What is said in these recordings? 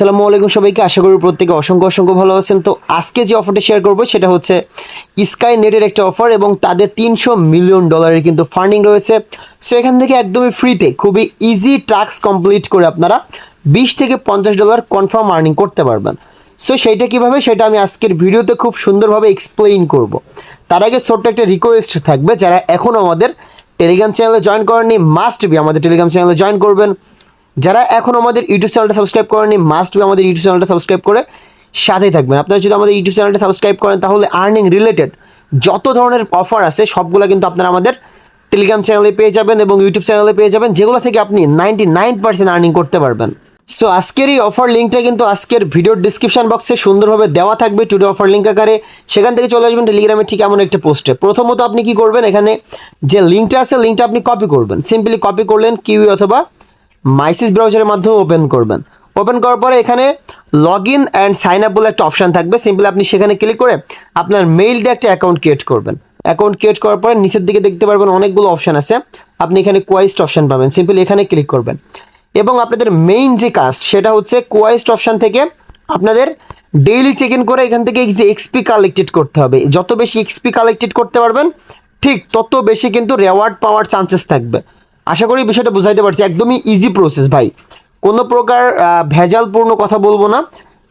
আসসালামু আলাইকুম সবাইকে। আশা করি প্রত্যেকে অসংখ্য অসংখ্য ভালো আছেন। তো আজকে যে অফারটা শেয়ার করব, সেটা হচ্ছে স্কাই নেটের একটা অফার এবং তাদের তিনশো মিলিয়ন ডলারের কিন্তু ফান্ডিং রয়েছে। সো এখান থেকে একদমই ফ্রিতে খুবই ইজি টাস্ক কমপ্লিট করে আপনারা বিশ থেকে পঞ্চাশ ডলার কনফার্ম আর্নিং করতে পারবেন। সো সেইটা কীভাবে, সেটা আমি আজকের ভিডিওতে খুব সুন্দরভাবে এক্সপ্লেইন করব। তার আগে ছোট্ট একটা রিকোয়েস্ট থাকবে, যারা এখনও আমাদের টেলিগ্রাম চ্যানেলে জয়েন করেননি মাস্ট বি আমাদের টেলিগ্রাম চ্যানেলে জয়েন করবেন। যারা এখন আমাদের ইউটিউব চ্যানেলটা সাবস্ক্রাইব করেনি মাস্ট বি আমাদের ইউটিউব চ্যানেলটা সাবস্ক্রাইব করে সাথেই থাকবেন। আপনারা যদি আমাদের ইউটিউব চ্যানেলটা সাবস্ক্রাইব করেন, তাহলে আর্নিং রিলেটেড যত ধরনের অফার আছে, সবগুলো কিন্তু আপনারা আমাদের টেলিগ্রাম চ্যানেলে পেয়ে যাবেন এবং ইউটিউব চ্যানেলে পেয়ে যাবেন, যেগুলো থেকে আপনি নাইনটি নাইন পার্সেন্ট আর্নিং করতে পারবেন। সো আজকের এই অফার লিঙ্কটা কিন্তু আজকের ভিডিওর ডিসক্রিপশন বক্সে সুন্দরভাবে দেওয়া থাকবে টুডে অফার লিঙ্ক আকারে। সেখান থেকে চলে আসবেন টেলিগ্রামে ঠিক এমন একটা পোস্টে প্রথমত আপনি কি করবেন এখানে যে লিঙ্কটা আছে লিঙ্কটা আপনি কপি করবেন। সিম্পলি কপি করলেন কিউই অথবা মাইসিস ব্রাউজারের মাধ্যমে ওপেন করবেন। ওপেন করার পরে এখানে log in and sign up বলে একটা অপশান থাকবে। সিম্পলি আপনি সেখানে ক্লিক করে আপনার মেইল দিয়ে একটা অ্যাকাউন্ট ক্রিয়েট করবেন। অ্যাকাউন্ট ক্রিয়েট করার পরে নিচের দিকে দেখতে পারবেন অনেকগুলো অপশান আছে। আপনি এখানে কোয়াইস্ট অপশান পাবেন। সিম্পলি এখানে ক্লিক করবেন। এবং আপনাদের মেইন যে কাস্ট সেটা হচ্ছে কোয়াইস্ট অপশান থেকে আপনাদের ডেইলি চেক ইন করে এখান থেকে যে এক্সপি কালেক্টেড করতে হবে। যত বেশি এক্সপি কালেক্টেড করতে পারবেন, ঠিক তত বেশি কিন্তু রেওয়ার্ড পাওয়ার চান্সেস থাকবে। আশা করি বিষয়টা বুঝাইতে পারছি। একদমই ইজি প্রসেস ভাই। কোনো প্রকার ভেজালপূর্ণ কথা বলব না।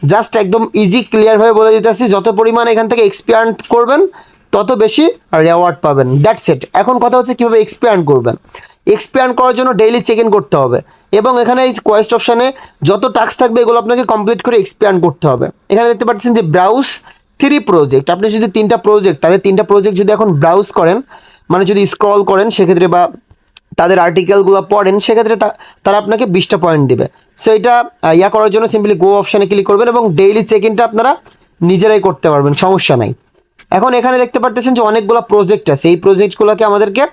জাস্ট একদম ইজি ক্লিয়ারভাবে বলে দিতেছি। যত পরিমাণ এখান থেকে এক্সপিয়ার্ন করবেন, তত বেশি রেওয়ার্ড পাবেন। দ্যাটস ইট এখন কথা হচ্ছে কীভাবে এক্সপিয়ার্ন করবেন। এক্সপিয়ার্ন করার জন্য ডেইলি চেক ইন করতে হবে। এবং এখানে এই কোয়েস্ট অপশানে যত টাস্ক থাকবে, এগুলো আপনাকে কমপ্লিট করে এক্সপিয়ার্ন করতে হবে। এখানে দেখতে পাচ্ছেন যে ব্রাউজ থ্রি প্রজেক্ট আপনি যদি তিনটা প্রজেক্ট তাদের তিনটা প্রজেক্ট যদি এখন ব্রাউজ করেন মানে যদি স্ক্রল করেন, সেক্ষেত্রে বা তাদের আর্টিকেলগুলো পড়েন, সেক্ষেত্রে তারা আপনাকে বিশটা পয়েন্ট দেবে। সো এটা ইয়া করার জন্য সিম্পলি গো অপশানে ক্লিক করবেন এবং ডেইলি চেক ইনটা আপনারা নিজেরাই করতে পারবেন, সমস্যা নাই। এখন এখানে দেখতে পারতেছেন যে অনেকগুলো প্রজেক্ট আছে। এই প্রজেক্টগুলোকে আমাদেরকে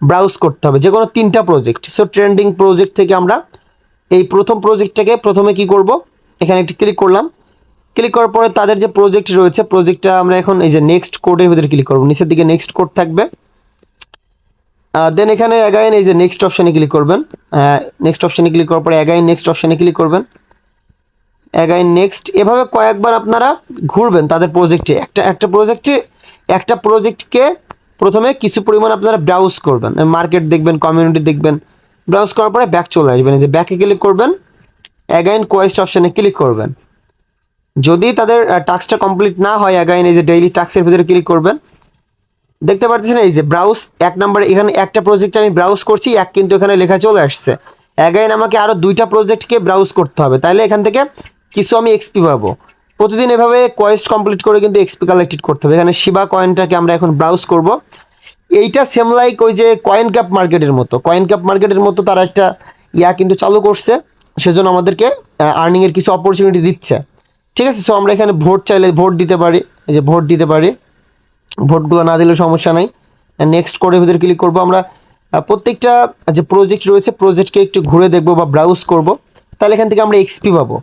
ব্রাউজ করতে হবে যে কোনো তিনটা প্রজেক্ট সো ট্রেন্ডিং প্রজেক্ট থেকে আমরা এই প্রথম প্রজেক্টটাকে প্রথমে কি করব? এখানে একটি ক্লিক করলাম। ক্লিক করার পরে তাদের যে প্রজেক্ট রয়েছে প্রজেক্টটা আমরা এখন এই যে নেক্সট কোডের ভিতরে ক্লিক করব। নিচের দিকে নেক্সট কোড থাকবে। দেন এখানে অ্যাগাইন এই যে নেক্সট অপশানে ক্লিক করবেন। নেক্সট অপশানে ক্লিক করার পরে অ্যাগাইন নেক্সট অপশানে ক্লিক করবেন। অ্যাগাইন নেক্সট এভাবে কয়েকবার আপনারা ঘুরবেন তাদের প্রজেক্টে একটা একটা প্রজেক্টে একটা প্রজেক্টকে প্রথমে কিছু পরিমাণ আপনারা ব্রাউজ করবেন। মার্কেট দেখবেন কমিউনিটি দেখবেন ব্রাউজ করার পরে ব্যাক চলে আসবেন। এই যে ব্যাকে ক্লিক করবেন অ্যাগাইন কোয়েস্ট অপশানে ক্লিক করবেন। যদি তাদের টাস্কটা কমপ্লিট না হয় অ্যাগাইন এই যে ডেইলি টাস্কের ভিতরে ক্লিক করবেন দেখতে পাচ্ছেন এই যে ব্রাউজ, এক নম্বরে, এখানে একটা প্রজেক্ট আমি ব্রাউজ করছি, এক কিন্তু এখানে লেখা চলে আসছে। অ্যাগাইন আমাকে আরও দুইটা প্রজেক্টকে ব্রাউজ করতে হবে। তাহলে এখান থেকে কিছু আমি এক্সপি পাবো। প্রতিদিন এভাবে কোয়েস্ট কমপ্লিট করে কিন্তু এক্সপি কালেক্টেড করতে হবে। এখানে শিবা কয়েনটাকে আমরা এখন ব্রাউজ করব। এইটা সেম লাইক ওই যে কয়েন ক্যাপ মার্কেটের মতো। কয়েন ক্যাপ মার্কেটের মতো তারা একটা ইয়া কিন্তু চালু করছে। সেজন্য আমাদেরকে আর্নিংয়ের কিছু অপরচুনিটি দিচ্ছে। ঠিক আছে? সো আমরা এখানে ভোট চাইলে ভোট দিতে পারি। এই যে ভোট দিতে পারি। ভোটগুলো না দিলেও সমস্যা নাই। নেক্সট কোডের ভিতরে ক্লিক করব আমরা। প্রত্যেকটা যে প্রজেক্ট রয়েছে প্রজেক্টকে একটু ঘুরে দেখব বা ব্রাউজ করব, তাহলে এখান থেকে আমরা এক্সপি পাবো।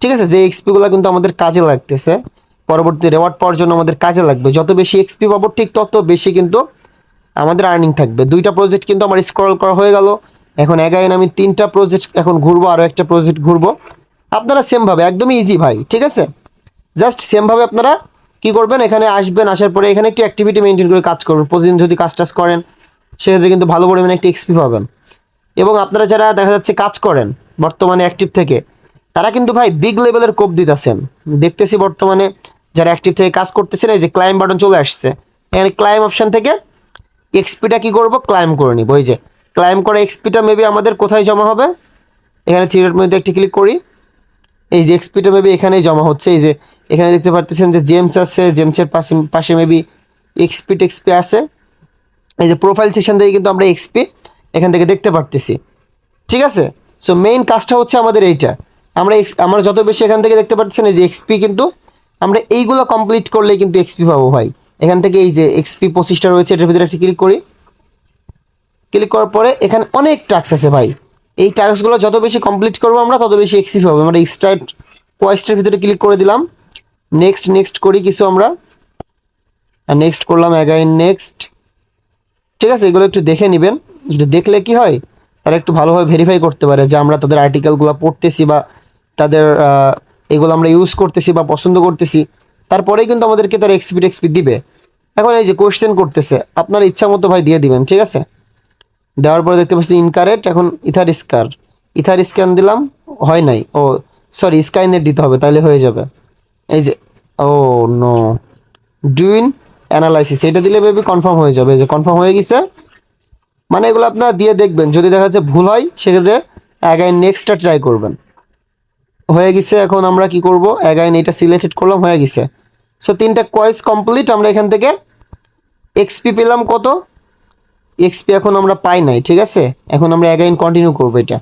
ঠিক আছে? যে এক্সপিগুলো কিন্তু আমাদের কাজে লাগতেছে। পরবর্তী রেওয়ার্ড পাওয়ার জন্য আমাদের কাজে লাগবে। যত বেশি এক্সপি পাবো, ঠিক তত বেশি কিন্তু আমাদের আর্নিং থাকবে। দুইটা প্রজেক্ট কিন্তু আমার স্ক্রল করা হয়ে গেল। এখন এগাইন আমি তিনটা প্রজেক্ট এখন ঘুরবো আরও একটা প্রজেক্ট ঘুরবো। আপনারা সেমভাবে একদমই ইজি ভাই, ঠিক আছে? জাস্ট সেমভাবে আপনারা কি করবেন? এখানে আসবেন, আসার পরে এখানে একটু অ্যাক্টিভিটি মেনটেন করে কাজ করবেন। প্রতিদিন যদি কাজ টাজ করেন, সেক্ষেত্রে কিন্তু ভালো পরিমাণে একটি এক্সপি পাবেন। এবং আপনারা যারা দেখা যাচ্ছে কাজ করেন, বর্তমানে অ্যাক্টিভ থেকে, তারা কিন্তু ভাই বিগ লেভেলের কোপ দিতেছেন। দেখতেছি বর্তমানে যারা অ্যাক্টিভ থেকে কাজ করতেছেন, এই যে ক্লাইম বাটন চলে আসছে। এখানে ক্লাইম অপশন থেকে এক্সপিটা কি করব? ক্লাইম করে নিব। ওই যে ক্লাইম করা এক্সপিটা মেবি আমাদের কোথায় জমা হবে? এখানে থ্রিডের মধ্যে একটি ক্লিক করি। এই যে এক্সপিটা মেবি এখানেই জমা হচ্ছে। এই যে এখানে দেখতে পারতেছেন যে জেমস আছে জেমসের পাশে পাশে মেবি এক্সপি টেক্সপি আছে। এই যে প্রোফাইল সেকশন থেকে কিন্তু আমরা এক্সপি এখান থেকে দেখতে পারতেছি। ঠিক আছে? সো মেইন কাজটা হচ্ছে আমাদের এইটা। আমরা আমরা যত বেশি এখান থেকে দেখতে পাচ্ছেন এই যে এক্সপি কিন্তু আমরা এইগুলো কমপ্লিট করলেই কিন্তু এক্সপি পাবো ভাই। এখান থেকে এই যে এক্সপি পঁচিশটা রয়েছে, এটার ভিতরে একটি ক্লিক করি। ক্লিক করার পরে এখানে অনেক টাস্ক আছে ভাই। এই টাস্কগুলো যত বেশি কমপ্লিট করব আমরা, তত বেশি এক্সিভ হবে। আমরা স্টার্ট কোয়েস্টের ভিতরে ক্লিক করে দিলাম। নেক্সট নেক্সট করি কিছু আমরা। নেক্সট করলাম অ্যাগাইন নেক্সট ঠিক আছে, এগুলো একটু দেখে নেবেন। একটু দেখলে কি হয় তারা একটু ভালোভাবে ভেরিফাই করতে পারে যে আমরা তাদের আর্টিকেলগুলো পড়তেছি বা তাদের এগুলো আমরা ইউজ করতেছি বা পছন্দ করতেছি। তারপরেই কিন্তু আমাদেরকে তার এক্সপি টেক্সপি দিবে। এখন এই যে কোয়েশ্চেন করতেছে, আপনার ইচ্ছা মতো ভাই দিয়ে দিবেন, ঠিক আছে? দেওয়ার পরে দেখতে পাচ্ছি ইনকারেক্ট এখন ইথার স্কার ইথার স্ক্যান দিলাম, হয় নাই। ও সরি স্কাইনেট দিতে হবে, তাহলে হয়ে যাবে। এই যে, ও নো ডুইন অ্যানালাইসিস এটা দিলে বেবি কনফার্ম হয়ে যাবে যে কনফার্ম হয়ে গেছে। মানে এগুলো আপনারা দিয়ে দেখবেন, যদি দেখা যাচ্ছে ভুল হয়, সেক্ষেত্রে অ্যাগাইন নেক্সটটা ট্রাই করবেন। হয়ে গেছে, এখন আমরা কি করব? অ্যাগাইন এটা সিলেক্টেড করলাম, হয়ে গেছে। সো তিনটা কয়েস কমপ্লিট আমরা এখান থেকে এক্সপি পেলাম কত? এক্সপি এখন আমরা পাই নাই, ঠিক আছে? এখন আমরা অ্যাগাইন কন্টিনিউ করব এটা।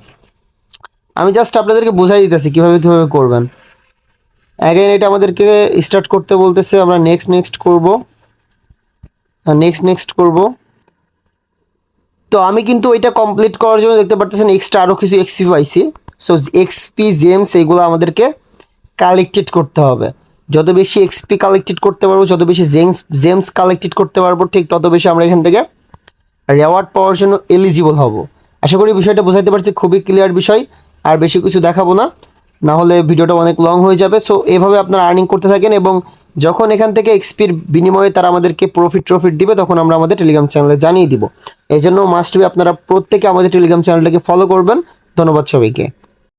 আমি জাস্ট আপনাদেরকে বোঝাই দিতেছি কীভাবে কীভাবে করবেন। অ্যাগাইন এটা আমাদেরকে স্টার্ট করতে বলতেছে, আমরা নেক্সট নেক্সট করব। নেক্সট নেক্সট করব। তো আমি কিন্তু ওইটা কমপ্লিট করার জন্য দেখতে পারতেছেন এক্সট্রা আরও কিছু এক্সপি পাইছি। সো এক্সপি জেমস এগুলো আমাদেরকে কালেক্টেড করতে হবে। যত বেশি এক্সপি কালেক্টেড করতে পারব, যত বেশি জেমস জেমস কালেক্টেড করতে পারব, ঠিক তত বেশি আমরা এখান থেকে রেওয়ার্ড পাওয়ার জন্য এলিজিবল হব। আশা করি বিষয়টা বোঝাইতে পারছি, খুবই ক্লিয়ার বিষয়, আর বেশি কিছু দেখাবো না। না হলে ভিডিওটা অনেক লং হয়ে যাবে। সো এভাবে আপনারা আর্নিং করতে থাকেন এবং যখন এখান থেকে এক্সপির বিনিময়ে তারা আমাদেরকে প্রফিট ট্রফিট দিবে, তখন আমরা আমাদের টেলিগ্রাম চ্যানেলে জানিয়ে দিব। এই জন্য মাস্ট বি আপনারা প্রত্যেকে আমাদের টেলিগ্রাম চ্যানেলটাকে ফলো করবেন। ধন্যবাদ সবাইকে।